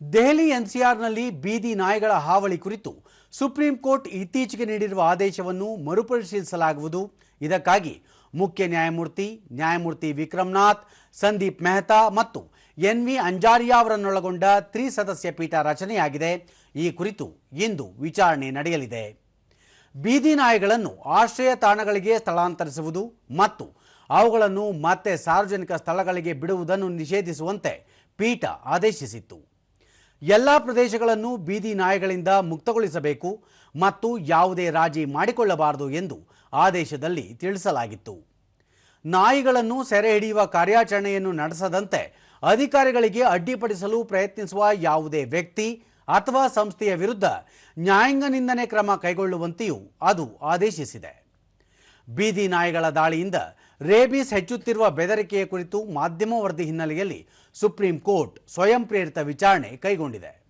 ದೆಹಲಿ ಎನ್ಸಿಆರ್ನಲ್ಲಿ ಬೀದಿ ನಾಯಿಗಳ ಹಾವಳಿ ಕುರಿತು ಸುಪ್ರೀಂ ಕೋರ್ಟ್ ಇತ್ತೀಚೆಗೆ ನೀಡಿರುವ ಆದೇಶವನ್ನು ಮರುಪರಿಶೀಲಿಸಲಾಗುವುದು. ಇದಕ್ಕಾಗಿ ಮುಖ್ಯ ನ್ಯಾಯಮೂರ್ತಿ ನ್ಯಾಯಮೂರ್ತಿ ವಿಕ್ರಮ್ನಾಥ್, ಸಂದೀಪ್ ಮೆಹ್ತಾ ಮತ್ತು ಎನ್ ವಿ ಅಂಜಾರಿಯಾ ಅವರನ್ನೊಳಗೊಂಡ ತ್ರಿಸದಸ್ಯ ಪೀಠ ರಚನೆಯಾಗಿದೆ. ಈ ಕುರಿತು ಇಂದು ವಿಚಾರಣೆ ನಡೆಯಲಿದೆ. ಬೀದಿ ನಾಯಿಗಳನ್ನು ಆಶ್ರಯ ತಾಣಗಳಿಗೆ ಸ್ಥಳಾಂತರಿಸುವುದು ಮತ್ತು ಅವುಗಳನ್ನು ಮತ್ತೆ ಸಾರ್ವಜನಿಕ ಸ್ಥಳಗಳಿಗೆ ಬಿಡುವುದನ್ನು ನಿಷೇಧಿಸುವಂತೆ ಪೀಠ ಆದೇಶಿಸಿತ್ತು. ಎಲ್ಲ ಪ್ರದೇಶಗಳನ್ನು ಬೀದಿ ನಾಯಿಗಳಿಂದ ಮುಕ್ತಗೊಳಿಸಬೇಕು ಮತ್ತು ಯಾವುದೇ ರಾಜಿ ಮಾಡಿಕೊಳ್ಳಬಾರದು ಎಂದು ಆದೇಶದಲ್ಲಿ ತಿಳಿಸಲಾಗಿತ್ತು. ನಾಯಿಗಳನ್ನು ಸೆರೆ ಹಿಡಿಯುವ ಕಾರ್ಯಾಚರಣೆಯನ್ನು ನಡೆಸದಂತೆ ಅಧಿಕಾರಿಗಳಿಗೆ ಅಡ್ಡಿಪಡಿಸಲು ಪ್ರಯತ್ನಿಸುವ ಯಾವುದೇ ವ್ಯಕ್ತಿ ಅಥವಾ ಸಂಸ್ಥೆಯ ವಿರುದ್ಧ ನ್ಯಾಯಾಂಗ ನಿಂದನೆ ಕ್ರಮ ಕೈಗೊಳ್ಳುವಂತೆಯೂ ಅದು ಆದೇಶಿಸಿದೆ. ಬೀದಿ ನಾಯಿಗಳ ದಾಳಿಯಿಂದ ರೇಬೀಸ್ ಹೆಚ್ಚುತ್ತಿರುವ ಬೆದರಿಕೆಯ ಕುರಿತು ಮಾಧ್ಯಮ ವರದಿ ಹಿನ್ನೆಲೆಯಲ್ಲಿ ಸುಪ್ರೀಂ ಕೋರ್ಟ್ ಸ್ವಯಂ ಪ್ರೇರಿತ ವಿಚಾರಣೆ ಕೈಗೊಂಡಿದೆ.